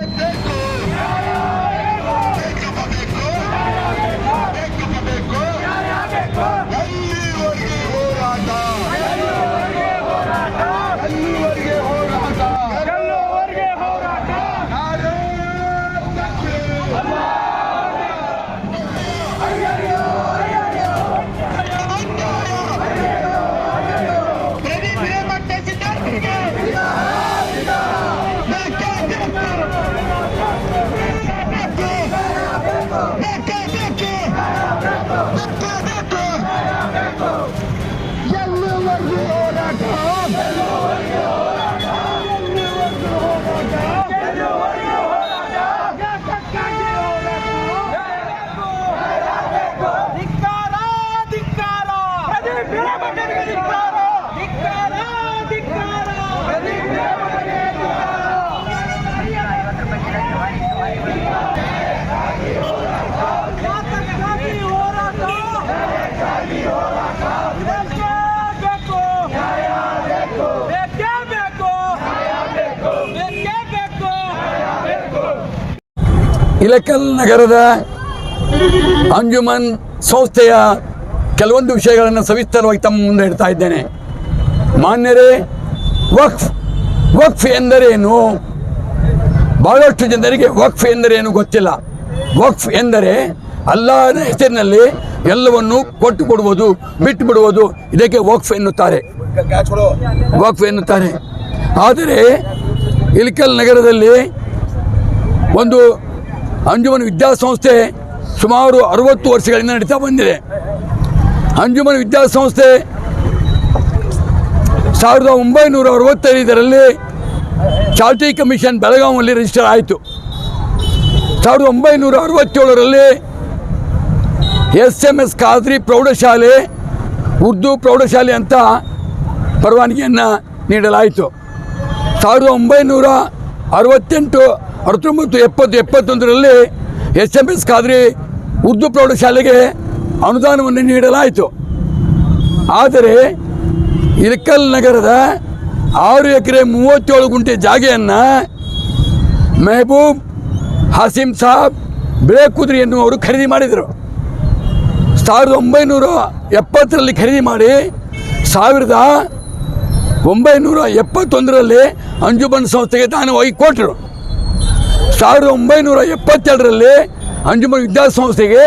ಪ್ರದೀಪ್ ಇಲಕಲ್ ನಗರದ ಅಂಜುಮನ್ ಸಂಸ್ಥೆಯ ಕೆಲವೊಂದು ವಿಷಯಗಳನ್ನು ಸವಿಸ್ತರವಾಗಿ ತಮ್ಮ ಮುಂದೆ ಇಡ್ತಾ ಇದ್ದೇನೆ. ಮಾನ್ಯರೇ, ವಕ್ಫ್ ವಕ್ಫ್ ಎಂದರೇನು? ಬಹಳಷ್ಟು ಜನರಿಗೆ ವಕ್ಫ್ ಎಂದರೇನು ಗೊತ್ತಿಲ್ಲ. ವಕ್ಫ್ ಎಂದರೆ ಅಲ್ಲಾಹನ ಹೆಸರಿನಲ್ಲಿ ಎಲ್ಲವನ್ನು ಕೊಟ್ಟು ಕೊಡುವುದು ಬಿಟ್ಟು ಬಿಡುವುದು ಇದಕ್ಕೆ ವಕ್ಫ್ ಎನ್ನುತ್ತಾರೆ. ವಕ್ಫ್ ಎನ್ನುತ್ತಾರೆ. ಆದರೆ ಇಲ್ಕಲ್ ನಗರದಲ್ಲಿ ಒಂದು ಅಂಜುಮನ್ ವಿದ್ಯಾಸಂಸ್ಥೆ ಸುಮಾರು ಅರವತ್ತು ವರ್ಷಗಳಿಂದ ನಡೀತಾ ಬಂದಿದೆ. ಅಂಜುಮನ್ ವಿದ್ಯಾಸಂಸ್ಥೆ ಸಾವಿರದ ಒಂಬೈನೂರ ಅರವತ್ತೈದರಲ್ಲಿ ಚಾಲ್ತಿ ಕಮಿಷನ್ ಬೆಳಗಾವಿಯಲ್ಲಿ ರಿಜಿಸ್ಟರ್ ಆಯಿತು. ಸಾವಿರದ ಒಂಬೈನೂರ ಅರವತ್ತೇಳರಲ್ಲಿ ಎಸ್ ಎಂ ಎಸ್ ಖಾದ್ರಿ ಪ್ರೌಢಶಾಲೆ, ಉರ್ದು ಪ್ರೌಢಶಾಲೆ ಅಂತ ಪರವಾನಗಿಯನ್ನು ನೀಡಲಾಯಿತು. ಸಾವಿರದ ಒಂಬೈನೂರ ಅರವತ್ತೆಂಟು ಹತ್ತೊಂಬತ್ತು ಎಪ್ಪತ್ತು ಎಪ್ಪತ್ತೊಂದರಲ್ಲಿ S M S Khadri Urdu ಪ್ರೌಢಶಾಲೆಗೆ ಅನುದಾನವನ್ನು ನೀಡಲಾಯಿತು. ಆದರೆ ಇಳಕಲ್ ನಗರದ ಆರು ಎಕರೆ ಮೂವತ್ತೇಳು ಗುಂಟೆ ಜಾಗೆಯನ್ನು ಮೆಹಬೂಬ್ ಹಸೀಂ ಸಾಬ್ ಬಿಳೆಕುದ್ರಿ ಎನ್ನುವರು ಖರೀದಿ ಮಾಡಿದರು. ಸಾವಿರದ ಒಂಬೈನೂರ ಎಪ್ಪತ್ತರಲ್ಲಿ ಖರೀದಿ ಮಾಡಿ ಸಾವಿರದ ಒಂಬೈನೂರ ಎಪ್ಪತ್ತೊಂದರಲ್ಲಿ ಅಂಜುಬನ್ ಸಂಸ್ಥೆಗೆ ದಾನವಾಗಿ ಕೊಟ್ಟರು. ಸಾವಿರದ ಒಂಬೈನೂರ ಎಪ್ಪತ್ತೆರಡರಲ್ಲಿ ಅಂಜುಮನ್ ವಿದ್ಯಾಸಂಸ್ಥೆಗೆ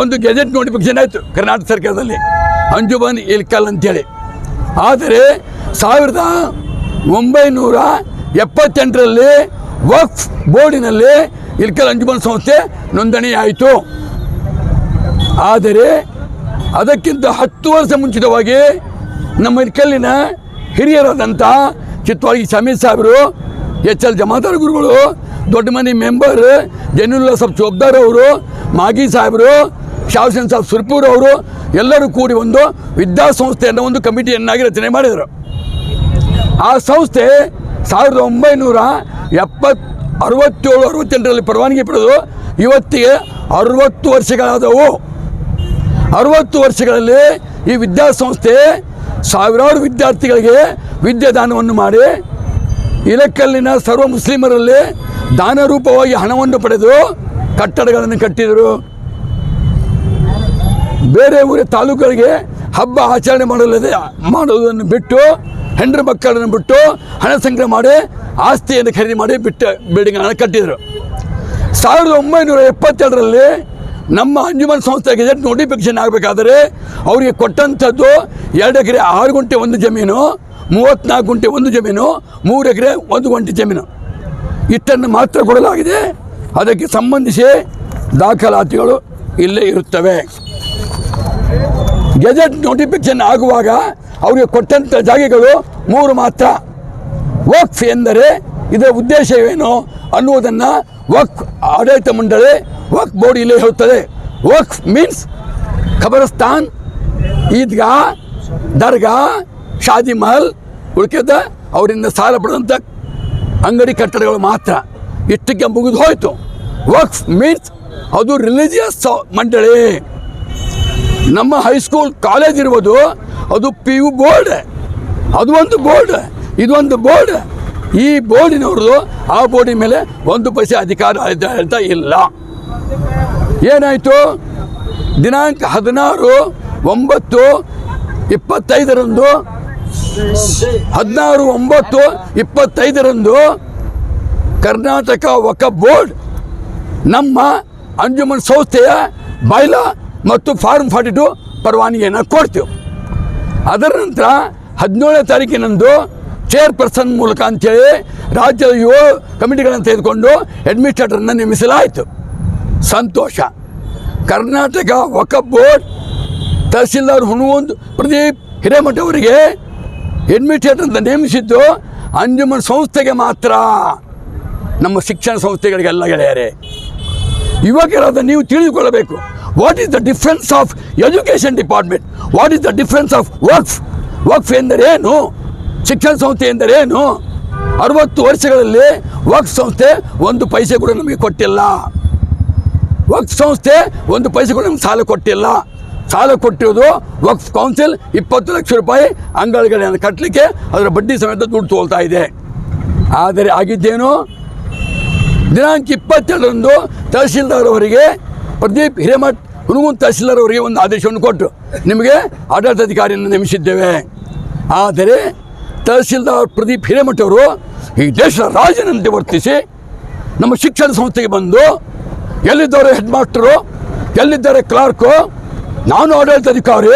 ಒಂದು ಗೆಜೆಟ್ ನೋಟಿಫಿಕೇಶನ್ ಆಯಿತು ಕರ್ನಾಟಕ ಸರ್ಕಾರದಲ್ಲಿ, ಅಂಜುಮನ್ ಇಲ್ಕಲ್ ಅಂತೇಳಿ. ಆದರೆ ಸಾವಿರದ ಒಂಬೈನೂರ ಎಪ್ಪತ್ತೆಂಟರಲ್ಲಿ ವಕ್ಫ್ ಬೋರ್ಡಿನಲ್ಲಿ ಇಲ್ಕಲ್ ಅಂಜುಮನ್ ಸಂಸ್ಥೆ ನೋಂದಣಿ ಆಯಿತು. ಆದರೆ ಅದಕ್ಕಿಂತ ಹತ್ತು ವರ್ಷ ಮುಂಚಿತವಾಗಿ ನಮ್ಮ ಇಲ್ಕಲ್ಲಿನ ಹಿರಿಯರಾದಂಥ ಚಿತ್ತವಾಗಿ ಸಮೀರ್ ಸಾಹೇಬರು ಎಚ್ ಎಲ್ ಜಮಾದಾರ್ ಗುರುಗಳು, ದೊಡ್ಡ ಮನೆ ಮೆಂಬರ್ ಜೈನುಲ್ಲಾ ಸಾಬ್ ಚೋಬ್ದಾರ್ ಅವರು, ಮಾಗಿ ಸಾಹೇಬರು, ಶಾವ್ಸನ್ ಸಾಬ್ ಸುರ್ಪೂರ್ ಅವರು, ಎಲ್ಲರೂ ಕೂಡಿ ಒಂದು ವಿದ್ಯಾಸಂಸ್ಥೆಯನ್ನು ಒಂದು ಕಮಿಟಿಯನ್ನಾಗಿ ರಚನೆ ಮಾಡಿದರು. ಆ ಸಂಸ್ಥೆ ಸಾವಿರದ ಒಂಬೈನೂರ ಎಪ್ಪತ್ ಅರವತ್ತೇಳು, ಅರವತ್ತೆಂಟರಲ್ಲಿ ಪರವಾನಗಿ ಪಡೆದು ಇವತ್ತಿಗೆ ಅರವತ್ತು ವರ್ಷಗಳಾದವು. ಅರವತ್ತು ವರ್ಷಗಳಲ್ಲಿ ಈ ವಿದ್ಯಾಸಂಸ್ಥೆ ಸಾವಿರಾರು ವಿದ್ಯಾರ್ಥಿಗಳಿಗೆ ವಿದ್ಯಾದಾನವನ್ನು ಮಾಡಿ ಇಲಕ್ಕಲ್ಲಿನ ಸರ್ವ ಮುಸ್ಲಿಮರಲ್ಲಿ ದಾನ ರೂಪವಾಗಿ ಹಣವನ್ನು ಪಡೆದು ಕಟ್ಟಡಗಳನ್ನು ಕಟ್ಟಿದರು. ಬೇರೆ ಊರ ತಾಲೂಕುಗಳಿಗೆ ಹಬ್ಬ ಆಚರಣೆ ಮಾಡಲದೆ ಮಾಡುವುದನ್ನು ಬಿಟ್ಟು ಹೆಂಡ್ರ ಮಕ್ಕಳನ್ನು ಬಿಟ್ಟು ಹಣ ಸಂಗ್ರಹ ಮಾಡಿ ಆಸ್ತಿಯನ್ನು ಖರೀದಿ ಮಾಡಿ ಬಿಟ್ಟು ಬಿಲ್ಡಿಂಗ್ಗಳನ್ನು ಕಟ್ಟಿದರು. ಸಾವಿರದ ಒಂಬೈನೂರ ಎಪ್ಪತ್ತೆರಡರಲ್ಲಿ ನಮ್ಮ ಅಂಜುಮನ್ ಸಂಸ್ಥೆ ಗೆಜೆಟ್ ನೋಟಿಫಿಕೇಶನ್ ಆಗಬೇಕಾದರೆ ಅವರಿಗೆ ಕೊಟ್ಟಂಥದ್ದು ಎರಡು ಎಕರೆ ಆರು ಗುಂಟೆ ಒಂದು ಜಮೀನು. ಮೂವತ್ತ್ನಾಲ್ಕು ಗುಂಟೆ ಒಂದು ಜಮೀನು, ಮೂರು ಎಕರೆ ಒಂದು ಗುಂಟೆ ಜಮೀನು. ಇಷ್ಟನ್ನು ಮಾತ್ರ ಕೊಡಲಾಗಿದೆ. ಅದಕ್ಕೆ ಸಂಬಂಧಿಸಿ ದಾಖಲಾತಿಗಳು ಇಲ್ಲೇ ಇರುತ್ತವೆ. ಗೆಜೆಟ್ ನೋಟಿಫಿಕೇಶನ್ ಆಗುವಾಗ ಅವರಿಗೆ ಕೊಟ್ಟಂಥ ಜಾಗಗಳು ಮೂರು ಮಾತ್ರ. ವಕ್ಫ್ ಎಂದರೆ ಇದರ ಉದ್ದೇಶವೇನು ಅನ್ನುವುದನ್ನು ವಕ್ಫ್ ಆಡಳಿತ ಮಂಡಳಿ ವಕ್ ಬೋರ್ಡ್ ಇಲ್ಲೇ ಹೇಳುತ್ತದೆ. ವಕ್ಫ್ ಮೀನ್ಸ್ ಖಬರಸ್ತಾನ್, ಈದ್ಗಾ, ದರ್ಗಾ ಶಾದಿ ಮಹಲ್ ಉಳ್ಕಿದ, ಅವರಿಂದ ಸಾಲ ಪಡೆದಂಥ ಅಂಗಡಿ ಕಟ್ಟಡಗಳು ಮಾತ್ರ. ಇಷ್ಟಕ್ಕೆ ಮುಗಿದು ಹೋಯಿತು. ವಕ್ಫ್ ಮೀನ್ಸ್ ಅದು ರಿಲಿಜಿಯಸ್ ಮಂಡಳಿ. ನಮ್ಮ ಹೈಸ್ಕೂಲ್ ಕಾಲೇಜ್ ಇರ್ಬೋದು, ಅದು ಪಿ ಯು ಬೋರ್ಡ್. ಅದು ಒಂದು ಬೋರ್ಡ್ ಇದೊಂದು ಬೋರ್ಡ್. ಈ ಬೋರ್ಡಿನವ್ರದ್ದು ಆ ಬೋರ್ಡಿನ ಮೇಲೆ ಒಂದು ಪೈಸೆ ಅಧಿಕಾರ ಅಂತ ಇಲ್ಲ. ಏನಾಯಿತು? ದಿನಾಂಕ ಹದಿನಾರು ಒಂಬತ್ತು ಇಪ್ಪತ್ತೈದರಂದು ಹದಿನಾರು, ಒಂಬತ್ತು, ಇಪ್ಪತ್ತೈದರಂದು ಕರ್ನಾಟಕ ವಕ ಬೋರ್ಡ್ ನಮ್ಮ ಅಂಜುಮನ್ ಸಂಸ್ಥೆಯ ಬಾಯ್ಲ ಮತ್ತು ಫಾರ್ಮ್ ಫಾರ್ಟಿ ಟು ಪರವಾನಗಿಯನ್ನು ಕೊಡ್ತೀವಿ ಅದರ ನಂತರ ಹದಿನೇಳನೇ ತಾರೀಕಿನಂದು ಚೇರ್ಪರ್ಸನ್ ಮೂಲಕ ಅಂಥೇಳಿ ರಾಜ್ಯದ ಯೋ ಕಮಿಟಿಗಳನ್ನು ತೆಗೆದುಕೊಂಡು ಅಡ್ಮಿನಿಸ್ಟ್ರೇಟರ್ನ ನೇಮಿಸಲಾಯಿತು. ಸಂತೋಷ. ಕರ್ನಾಟಕ ವಕಫ್ ಬೋರ್ಡ್ ತಹಸೀಲ್ದಾರ್ ಹುಣುವಂದ್ ಪ್ರದೀಪ್ ಹಿರೇಮಠ ಅವರಿಗೆ ಅಡ್ಮಿನಿಸ್ಟ್ರೇಟರ್ ಅಂತ ನೇಮಿಸಿದ್ದು ಅಂಜುಮನ್ ಸಂಸ್ಥೆಗೆ ಮಾತ್ರ. ನಮ್ಮ ಶಿಕ್ಷಣ ಸಂಸ್ಥೆಗಳಿಗೆಲ್ಲ ಗೆಳೆಯರೆ. ಯುವಕರಾದ ನೀವು ತಿಳಿದುಕೊಳ್ಳಬೇಕು. What is the difference of education department what is the difference of works works ಎಂದರೇನು ಶಿಕ್ಷಣ ಸಂಸ್ಥೆ ಎಂದರೇನು ಅರವತ್ತು ವರ್ಷಗಳಲ್ಲಿ ವರ್ಕ್ ಸಂಸ್ಥೆ ಒಂದು ಪೈಸೆ ಕೂಡ ನಮಗೆ ಕೊಟ್ಟಿಲ್ಲ. ವಕ್ಫ್ ಸಂಸ್ಥೆ ಒಂದು ಪೈಸೆ ಕೂಡ ನಮ್ಗೆ ಸಾಲ ಕೊಟ್ಟಿಲ್ಲ. ಸಾಲ ಕೊಟ್ಟಿರೋದು ವಕ್ಫ್ ಕೌನ್ಸಿಲ್ ಇಪ್ಪತ್ತು ಲಕ್ಷ ರೂಪಾಯಿ ಅಂಗಡಿಗಳನ್ನು ಕಟ್ಟಲಿಕ್ಕೆ ಅದರ ಬಡ್ಡಿ ಸಮೇತ ದುಡ್ಡು ತೋಲ್ತಾ ಇದೆ. ಆದರೆ ಆಗಿದ್ದೇನು? ದಿನಾಂಕ ಇಪ್ಪತ್ತೆರಡರಂದು ತಹಸೀಲ್ದಾರ್ ಅವರಿಗೆ ಪ್ರದೀಪ್ ಹಿರೇಮಠ್ ಹುಣಗುನ್ ತಹಸೀಲ್ದಾರ್ ಅವರಿಗೆ ಒಂದು ಆದೇಶವನ್ನು ಕೊಟ್ಟು ನಿಮಗೆ ಆಡಳಿತಾಧಿಕಾರಿಯನ್ನು ನೇಮಿಸಿದ್ದೇವೆ. ಆದರೆ ತಹಸೀಲ್ದಾರ್ ಪ್ರದೀಪ್ ಹಿರೇಮಠ್ ಅವರು ಈ ದೇಶದ ರಾಜನಂತೆ ವರ್ತಿಸಿ ನಮ್ಮ ಶಿಕ್ಷಣ ಸಂಸ್ಥೆಗೆ ಬಂದು ಎಲ್ಲಿದ್ದಾರೆ ಹೆಡ್ ಮಾಸ್ಟರು, ಎಲ್ಲಿದ್ದಾರೆ ಕ್ಲಾರ್ಕು ನಾನು ಆಡಳಿತ ಆಡಳಿತಾಧಿಕಾರಿ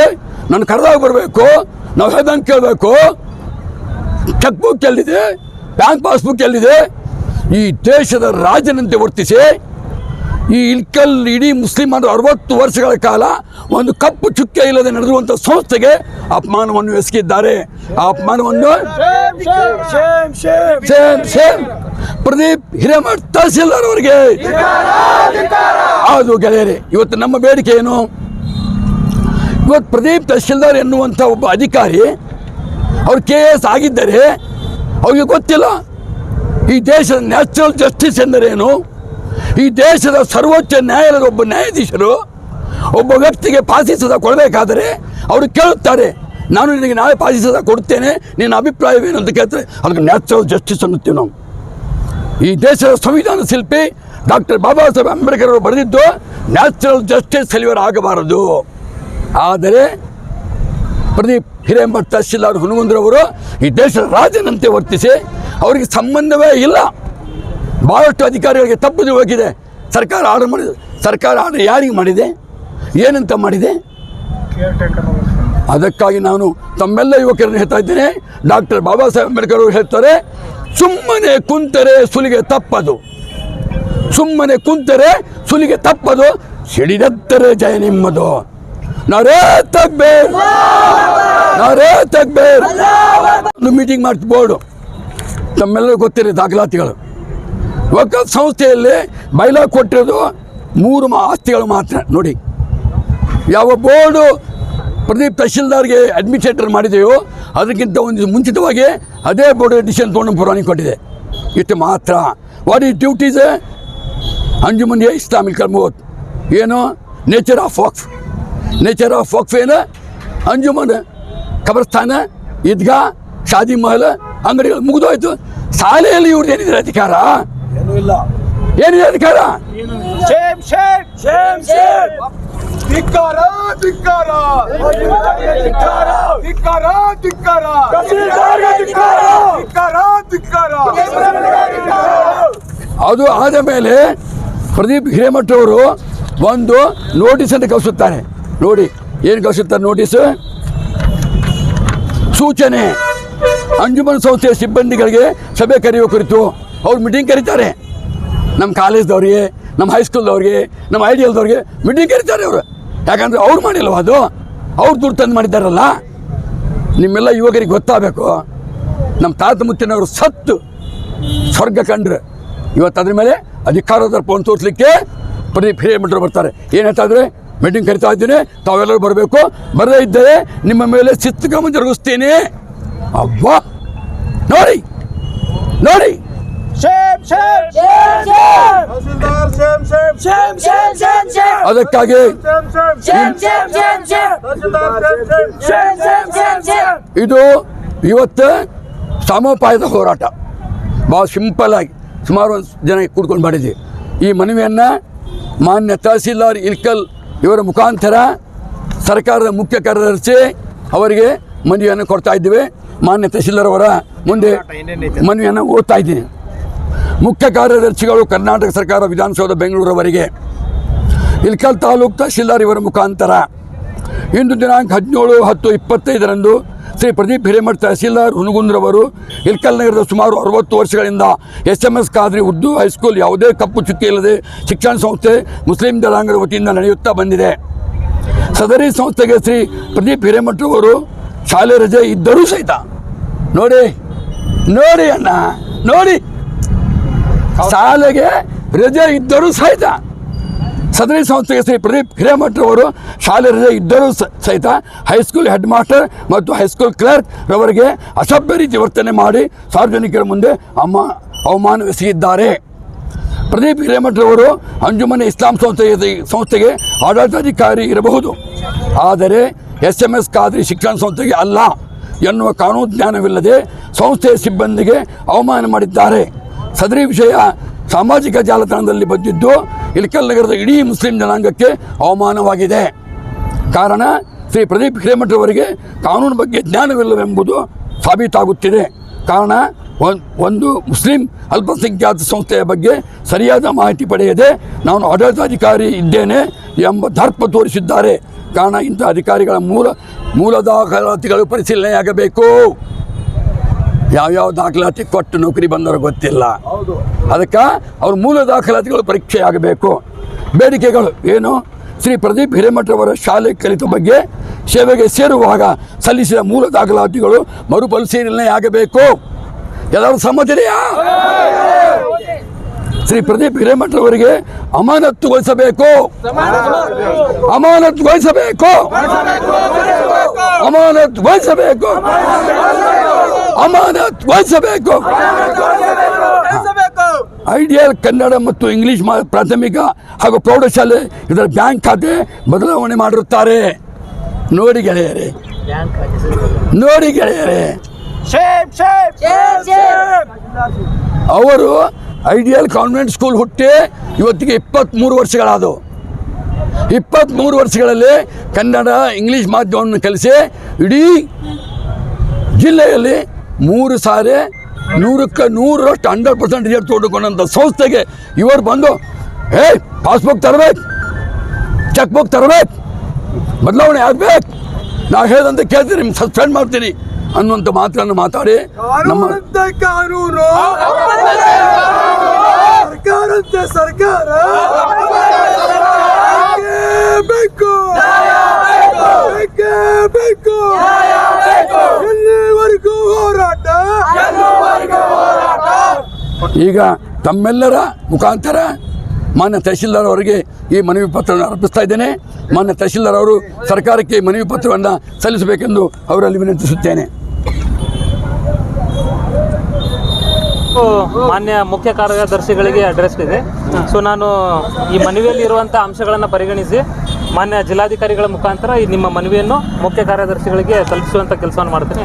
ನಾನು ಕರೆದಾಗ ಬರಬೇಕು ನಾವು ಹೇಳ್ದಂಗೆ ಕೇಳಬೇಕು. ಚೆಕ್ ಬುಕ್ ಎಲ್ಲಿದೆ? ಬ್ಯಾಂಕ್ ಪಾಸ್ಬುಕ್ ಎಲ್ಲಿದೆ? ಈ ದೇಶದ ರಾಜನಂತೆ ವರ್ತಿಸಿ ಈ ಇಲ್ಕಲ್ ಇಡೀ ಮುಸ್ಲಿಮರು ಅರವತ್ತು ವರ್ಷಗಳ ಕಾಲ ಒಂದು ಕಪ್ಪು ಚುಕ್ಕೆ ಇಲ್ಲದೆ ನಡೆದಿರುವಂಥ ಸಂಸ್ಥೆಗೆ ಅಪಮಾನವನ್ನು ಎಸಗಿದ್ದಾರೆ. ಆ ಅಪಮಾನವನ್ನು ಪ್ರದೀಪ್ ಹಿರೇಮಠ್ ತಹಸೀಲ್ದಾರ್ ಅವರಿಗೆ. ಹೌದು ಗೆಳೆಯರೆ ಇವತ್ತು ನಮ್ಮ ಬೇಡಿಕೆ ಏನು? ಇವತ್ತು ಪ್ರದೀಪ್ ತಹಶೀಲ್ದಾರ್ ಎನ್ನುವಂಥ ಒಬ್ಬ ಅಧಿಕಾರಿ ಅವ್ರು ಕೆ ಎಸ್ ಆಗಿದ್ದರೆ ಅವ್ರಿಗೆ ಗೊತ್ತಿಲ್ಲ. ಈ ದೇಶದ ನ್ಯಾಚುರಲ್ ಜಸ್ಟಿಸ್ ಎಂದರೇನು? ಈ ದೇಶದ ಸರ್ವೋಚ್ಚ ನ್ಯಾಯಾಲಯದ ಒಬ್ಬ ನ್ಯಾಯಾಧೀಶರು ಒಬ್ಬ ವ್ಯಕ್ತಿಗೆ ಪಾಸಿ ಸದಾ ಕೊಡಬೇಕಾದರೆ ಅವರು ಕೇಳುತ್ತಾರೆ, ನಾನು ನಿನಗೆ ನಾಳೆ ಪಾಸಿ ಸದಾ ಕೊಡ್ತೇನೆ ನಿನ್ನ ಅಭಿಪ್ರಾಯವೇನು? ಅಂತ ಕೇಳ್ತಾರೆ. ಅದಕ್ಕೆ ನ್ಯಾಚುರಲ್ ಜಸ್ಟಿಸ್ ಅನ್ನುತ್ತೀವಿ ನಾವು. ಈ ದೇಶದ ಸಂವಿಧಾನ ಶಿಲ್ಪಿ ಡಾಕ್ಟರ್ ಬಾಬಾ ಸಾಹೇಬ್ ಅಂಬೇಡ್ಕರ್ ಅವರು ಬರೆದಿದ್ದು, ನ್ಯಾಚುರಲ್ ಜಸ್ಟಿಸ್ ಸೆಲಿವರ್ ಆಗಬಾರದು. ಆದರೆ ಪ್ರದೀಪ್ ಹಿರೇಮಠ ತಹಶೀಲ್ದಾರ್ ಹುನಗುಂದ್ರವರು ಈ ದೇಶದ ರಾಜನಂತೆ ವರ್ತಿಸಿ ಅವರಿಗೆ ಸಂಬಂಧವೇ ಇಲ್ಲ. ಭಾಳಷ್ಟು ಅಧಿಕಾರಿಗಳಿಗೆ ತಪ್ಪು ಹೋಗಿದೆ. ಸರ್ಕಾರ ಆರ್ಡರ್ ಮಾಡಿದೆ. ಸರ್ಕಾರ ಆರ್ಡರ್ ಯಾರಿಗೆ ಮಾಡಿದೆ? ಏನಂತ ಮಾಡಿದೆ? ಅದಕ್ಕಾಗಿ ನಾನು ತಮ್ಮೆಲ್ಲ ಯುವಕರನ್ನು ಹೇಳ್ತಾ ಇದ್ದೇನೆ. ಡಾಕ್ಟರ್ ಬಾಬಾ ಸಾಹೇಬ್ ಅಂಬೇಡ್ಕರ್ ಅವರು ಹೇಳ್ತಾರೆ, ಸುಮ್ಮನೆ ಕುಂತರೆ ಸುಲಿಗೆ ತಪ್ಪದು. ಸುಮ್ಮನೆ ಕುಂತರೆ ಸುಲಿಗೆ ತಪ್ಪದು. ಸಿಡಿದತ್ತರೆ ಜಯ ನಿಮ್ಮದು. ಒಂದು ಮೀಟಿಂಗ್ ಮಾಡ್ತೀವಿ ಬೋರ್ಡು. ನಮ್ಮೆಲ್ಲರೂ ಗೊತ್ತಿರೋ ದಾಖಲಾತಿಗಳು. ವಕಫ್ ಸಂಸ್ಥೆಯಲ್ಲಿ ಬೈಲಾ ಕೊಟ್ಟಿರೋದು ಮೂರು ಆಸ್ತಿಗಳು ಮಾತ್ರ. ನೋಡಿ. ಯಾವ ಬೋರ್ಡು ಪ್ರದೀಪ್ ತಹಶೀಲ್ದಾರ್ಗೆ ಅಡ್ಮಿನಿಸ್ಟ್ರೇಟರ್ ಮಾಡಿದೆಯೋ ಅದಕ್ಕಿಂತ ಒಂದು ಮುಂಚಿತವಾಗಿ ಅದೇ ಬೋರ್ಡ್ ಡಿಸಿಷನ್ ತೊಗೊಂಡು ಪುರಾಣಿ ಕೊಟ್ಟಿದೆ. ಇಷ್ಟು ಮಾತ್ರ. What is duties Anjuman Islamic ಕರ್ಮೋತ್. ಏನು? Nature of Waqf nature of ವಕ್ಫೇನ Anjuman ಕಬರ್ಸ್ತಾನ ಈದ್ಗಾ ಶಾದಿ ಮಹಲ್ ಅಂಗಡಿಗಳು ಮುಗಿದೋಯ್ತು. ಶಾಲೆಯಲ್ಲಿ ಇವ್ರದ್ದು ಏನಿದೆ ಅಧಿಕಾರ? ಏನೂ ಇಲ್ಲ. ಏನಿದೆ ಅಧಿಕಾರ? ಅದು ಆದ ಮೇಲೆ ಪ್ರದೀಪ್ ಹಿರೇಮಠ ಅವರು ಒಂದು ನೋಟಿಸ್ ಅಂತ ಕಳಿಸುತ್ತಾರೆ. ನೋಡಿ, ಏನು ಕಳಿಸುತ್ತಾರೆ ನೋಟಿಸ್ ಸೂಚನೆ. ಅಂಜುಮನ್ ಸಂಸ್ಥೆಯ ಸಿಬ್ಬಂದಿಗಳಿಗೆ ಸಭೆ ಕರೆಯುವ ಕುರಿತು ಅವ್ರು ಮೀಟಿಂಗ್ ಕರೀತಾರೆ. ನಮ್ಮ ಕಾಲೇಜ್ದವ್ರಿಗೆ ನಮ್ಮ ಹೈಸ್ಕೂಲ್ದವ್ರಿಗೆ ನಮ್ಮ ಐಡಿಯಲ್ದವ್ರಿಗೆ ಮೀಟಿಂಗ್ ಕರೀತಾರೆ ಅವರು. ಯಾಕಂದರೆ ಅವ್ರು ಮಾಡಿಲ್ವ ಅದು? ಅವ್ರು ದುಡ್ಡು ತಂದು ಮಾಡಿದ್ದಾರಲ್ಲ? ನಿಮ್ಮೆಲ್ಲ ಯುವಕರಿಗೆ ಗೊತ್ತಾಗಬೇಕು. ನಮ್ಮ ತಾತ ಮುತ್ತಿನವರು ಸತ್ತು. ಸ್ವರ್ಗ ಕಂಡ್ರೆ. ಇವತ್ತು ಅದ್ರ ಮೇಲೆ ಅಧಿಕಾರದ ಫೋನ್ ತೋರಿಸ್ಲಿಕ್ಕೆ ಪ್ರದೀಪ್ ಹಿರೇಮಠರು ಬರ್ತಾರೆ. ಏನು ಮೀಟಿಂಗ್ ಕರಿತಾ ಇದ್ದೀನಿ. ತಾವೆಲ್ಲರೂ ಬರಬೇಕು. ಬರದೇ ಇದ್ದರೆ ನಿಮ್ಮ ಮೇಲೆ ಶಿಸ್ತು ಗಮನ ಜರುಗಿಸ್ತೀನಿ. ಅಬ್ಬಾ! ನೋಡಿ! ನೋಡಿ. ಅದಕ್ಕಾಗಿ. ಇದು ಇವತ್ತು ಸಮೋಪಾಯದ ಹೋರಾಟ. ಭಾಳ ಆಗಿ ಸುಮಾರು ಒಂದು ಜನ ಕೂಡ್ಕೊಂಡು ಮಾಡಿದ್ವಿ. ಈ ಮನವಿಯನ್ನು ಮಾನ್ಯ ತಹಸೀಲ್ದಾರ್ ಇಲ್ಕಲ್ ಇವರ ಮುಖಾಂತರ ಸರ್ಕಾರದ ಮುಖ್ಯ ಕಾರ್ಯದರ್ಶಿ ಅವರಿಗೆ ಮನವಿಯನ್ನು ಕೊಡ್ತಾ ಇದ್ದೇವೆ. ಮಾನ್ಯ ತಹಶೀಲ್ದಾರ್ ಅವರ ಮುಂದೆ ಮನವಿಯನ್ನು ಓದ್ತಾ ಇದ್ದೀನಿ. ಮುಖ್ಯ ಕಾರ್ಯದರ್ಶಿಗಳು ಕರ್ನಾಟಕ ಸರ್ಕಾರ ವಿಧಾನಸೌಧ ಬೆಂಗಳೂರವರೆಗೆ ಇಲ್ಕಲ್ ತಾಲೂಕು ತಹಶೀಲ್ದಾರ್ ಇವರ ಮುಖಾಂತರ. ಇಂದು ದಿನಾಂಕ ಹದಿನೇಳು ಹತ್ತು ಇಪ್ಪತ್ತೈದರಂದು ಶ್ರೀ ಪ್ರದೀಪ್ ಹಿರೇಮಠ್ ತಹಸೀಲ್ದಾರ್ ಹುನಗುಂದ್ರವರು ಇಲ್ಕಲ್ ನಗರದ ಸುಮಾರು ಅರವತ್ತು ವರ್ಷಗಳಿಂದ S M S Khadri Urdu high school ಯಾವುದೇ ಕಪ್ಪು ಚುಕ್ಕಿ ಇಲ್ಲದೆ ಶಿಕ್ಷಣ ಸಂಸ್ಥೆ ಮುಸ್ಲಿಂ ಜನಾಂಗದ ವತಿಯಿಂದ ನಡೆಯುತ್ತಾ ಬಂದಿದೆ. ಸದರಿ ಸಂಸ್ಥೆಗೆ ಶ್ರೀ ಪ್ರದೀಪ್ ಹಿರೇಮಠ್ ಅವರು ಶಾಲೆ ರಜೆ ಇದ್ದರೂ ಸಹಿತ ನೋಡಿ ನೋಡಿ ಅಣ್ಣ, ನೋಡಿ, ಶಾಲೆಗೆ ರಜೆ ಇದ್ದರೂ ಸಹಿತ ಸದರಿ ಸಂಸ್ಥೆಗೆ ಶ್ರೀ ಪ್ರದೀಪ್ ಹಿರೇಮಠ್ ಅವರು ಶಾಲೆ ರಜೆ ಇದ್ದರೂ ಸಹಿತ ಹೈಸ್ಕೂಲ್ ಹೆಡ್ ಮಾಸ್ಟರ್ ಮತ್ತು ಹೈಸ್ಕೂಲ್ ಕ್ಲರ್ಕ್ ರವರಿಗೆ ಅಸಭ್ಯ ರೀತಿ ವರ್ತನೆ ಮಾಡಿ ಸಾರ್ವಜನಿಕರ ಮುಂದೆ ಅಮ್ಮ ಅವಮಾನವೆಸಗಿದ್ದಾರೆ. ಪ್ರದೀಪ್ ಹಿರೇಮಠ್ ಅವರು ಅಂಜುಮನೆ ಇಸ್ಲಾಂ ಸಂಸ್ಥೆಗೆ ಸಂಸ್ಥೆಗೆ ಆಡಳಿತಾಧಿಕಾರಿ ಇರಬಹುದು. ಆದರೆ ಎಸ್ ಎಂ ಎಸ್ ಖಾದ್ರಿ ಶಿಕ್ಷಣ ಸಂಸ್ಥೆಗೆ ಅಲ್ಲ ಎನ್ನುವ ಕಾನೂನು ಜ್ಞಾನವಿಲ್ಲದೆ ಸಂಸ್ಥೆಯ ಸಿಬ್ಬಂದಿಗೆ ಅವಮಾನ ಮಾಡಿದ್ದಾರೆ. ಸದರಿ ವಿಷಯ ಸಾಮಾಜಿಕ ಜಾಲತಾಣದಲ್ಲಿ ಬಂದಿದ್ದು ಇಲ್ಕಲ್ ನಗರದ ಇಡೀ ಮುಸ್ಲಿಂ ಜನಾಂಗಕ್ಕೆ ಅವಮಾನವಾಗಿದೆ. ಕಾರಣ ಶ್ರೀ ಪ್ರದೀಪ್ ಹಿರೇಮಠ್ ಅವರಿಗೆ ಕಾನೂನು ಬಗ್ಗೆ ಜ್ಞಾನವಿಲ್ಲವೆಂಬುದು ಸಾಬೀತಾಗುತ್ತಿದೆ. ಕಾರಣ ಒಂದು ಮುಸ್ಲಿಂ ಅಲ್ಪಸಂಖ್ಯಾತ ಸಂಸ್ಥೆಯ ಬಗ್ಗೆ ಸರಿಯಾದ ಮಾಹಿತಿ ಪಡೆಯದೆ ನಾನು ಆಡಳಿತಾಧಿಕಾರಿ ಇದ್ದೇನೆ ಎಂಬ ದರ್ಪ ತೋರಿಸಿದ್ದಾರೆ. ಕಾರಣ ಇಂಥ ಅಧಿಕಾರಿಗಳ ಮೂಲ ಮೂಲ ದಾಖಲಾತಿಗಳು ಪರಿಶೀಲನೆಯಾಗಬೇಕು. ಯಾವ್ಯಾವ ದಾಖಲಾತಿ ಕೊಟ್ಟು ನೌಕರಿ ಬಂದವರು ಗೊತ್ತಿಲ್ಲ. ಅದಕ್ಕೆ ಅವ್ರ ಮೂಲ ದಾಖಲಾತಿಗಳು ಪರೀಕ್ಷೆ ಆಗಬೇಕು ಬೇಡಿಕೆಗಳು ಏನು? ಶ್ರೀ ಪ್ರದೀಪ್ ಹಿರೇಮಠ ಅವರ ಶಾಲೆ ಕಲಿತ ಬಗ್ಗೆ ಸೇವೆಗೆ ಸೇರುವಾಗ ಸಲ್ಲಿಸಿದ ಮೂಲ ದಾಖಲಾತಿಗಳು ಮರುಪರಿಶೀಲನೆ ಆಗಬೇಕು. ಎಲ್ಲರೂ ಸಮ್ಮತಿದೆಯಾ? ಶ್ರೀ ಪ್ರದೀಪ್ ಹಿರೇಮಠ ಅವರಿಗೆ ಅಮಾನತುಗೊಳಿಸಬೇಕು ಅಮಾನತುಗೊಳಿಸಬೇಕು ಅಮಾನತುಗೊಳಿಸಬೇಕು ವಹಿಸಬೇಕು ಐಡಿಯಲ್ ಕನ್ನಡ ಮತ್ತು ಇಂಗ್ಲಿಷ್ ಮಾ ಪ್ರಾಥಮಿಕ ಹಾಗೂ ಪ್ರೌಢಶಾಲೆ ಇದರ ಬ್ಯಾಂಕ್ ಖಾತೆ ಬದಲಾವಣೆ ಮಾಡಿರುತ್ತಾರೆ. ನೋಡಿ ಗೆಳೆಯರೇ. ನೋಡಿ ಗೆಳೆಯರೇ. ಅವರು ಐಡಿಯಲ್ ಕಾನ್ವೆಂಟ್ ಸ್ಕೂಲ್ ಹುಟ್ಟಿ ಇವತ್ತಿಗೆ ಇಪ್ಪತ್ತ್ಮೂರು ವರ್ಷಗಳಾದವು. ಇಪ್ಪತ್ತ್ಮೂರು ವರ್ಷಗಳಲ್ಲಿ ಕನ್ನಡ ಇಂಗ್ಲೀಷ್ ಮಾಧ್ಯಮವನ್ನು ಕಲಿಸಿ ಇಡೀ ಜಿಲ್ಲೆಯಲ್ಲಿ ಮೂರು ಸಾರಿ ನೂರಕ್ಕೆ ನೂರರಷ್ಟು ಹಂಡ್ರೆಡ್ ಪರ್ಸೆಂಟ್ ರಿಸಲ್ಟ್ ತೋಡ್ಕೊಂಡಂಥ ಸಂಸ್ಥೆಗೆ ಇವರು ಬಂದು ಹೇ ಪಾಸ್ಬುಕ್ ತರಬೇಕು ಚೆಕ್ ಬುಕ್ ತರಬೇಕು ಬದಲಾವಣೆ ಆಗ್ಬೇಕು. ನಾವು ಹೇಳ್ದಂತ ಕೇಳ್ತೀನಿ ನಿಮ್ಗೆ ಸಸ್ಪೆಂಡ್ ಮಾಡ್ತೀನಿ ಅನ್ನುವಂಥ ಮಾತನ್ನು ಮಾತಾಡಿ ನಮ್ಮ ಕಾನೂನು ಸರ್ಕಾರ ಬೇಕೇ. ಬೇಕು. ಬೇಕೇ. ಬೇಕು ಎಲ್ಲಿವರೆಗೂ ಹೋರಾಟ. ಈಗ ತಮ್ಮೆಲ್ಲರ ಮುಖಾಂತರ ಮಾನ್ಯ ತಹಶೀಲ್ದಾರ್ ಅವರಿಗೆ ಈ ಮನವಿ ಪತ್ರವನ್ನು ಅರ್ಪಿಸ್ತಾ ಇದ್ದೇನೆ. ಮಾನ್ಯ ತಹಶೀಲ್ದಾರ್ ಅವರು ಸರ್ಕಾರಕ್ಕೆ ಈ ಮನವಿ ಪತ್ರವನ್ನು ಸಲ್ಲಿಸಬೇಕೆಂದು ಅವರಲ್ಲಿ ವಿನಂತಿಸುತ್ತೇನೆ. ಸೊ, ಮಾನ್ಯ ಮುಖ್ಯ ಕಾರ್ಯದರ್ಶಿಗಳಿಗೆ ಅಡ್ರೆಸ್ ಇದೆ. ಸೊ ನಾನು ಈ ಮನವಿಯಲ್ಲಿ ಇರುವಂತಹ ಅಂಶಗಳನ್ನು ಪರಿಗಣಿಸಿ ಮಾನ್ಯ ಜಿಲ್ಲಾಧಿಕಾರಿಗಳ ಮುಖಾಂತರ ನಿಮ್ಮ ಮನವಿಯನ್ನು ಮುಖ್ಯ ಕಾರ್ಯದರ್ಶಿಗಳಿಗೆ ತಲುಪಿಸುವಂಥ ಕೆಲಸವನ್ನು ಮಾಡ್ತೀನಿ.